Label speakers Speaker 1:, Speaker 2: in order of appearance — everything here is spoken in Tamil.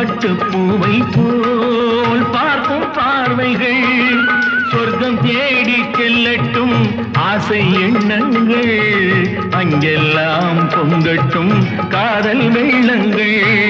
Speaker 1: பட்டு பூவை போல் பார்க்கும் பார்வைகள் சொர்க்கம் தேடி செல்லட்டும் ஆசை எண்ணங்கள் அங்கெல்லாம் பொங்கட்டும் காதல் வெள்ளங்கள்.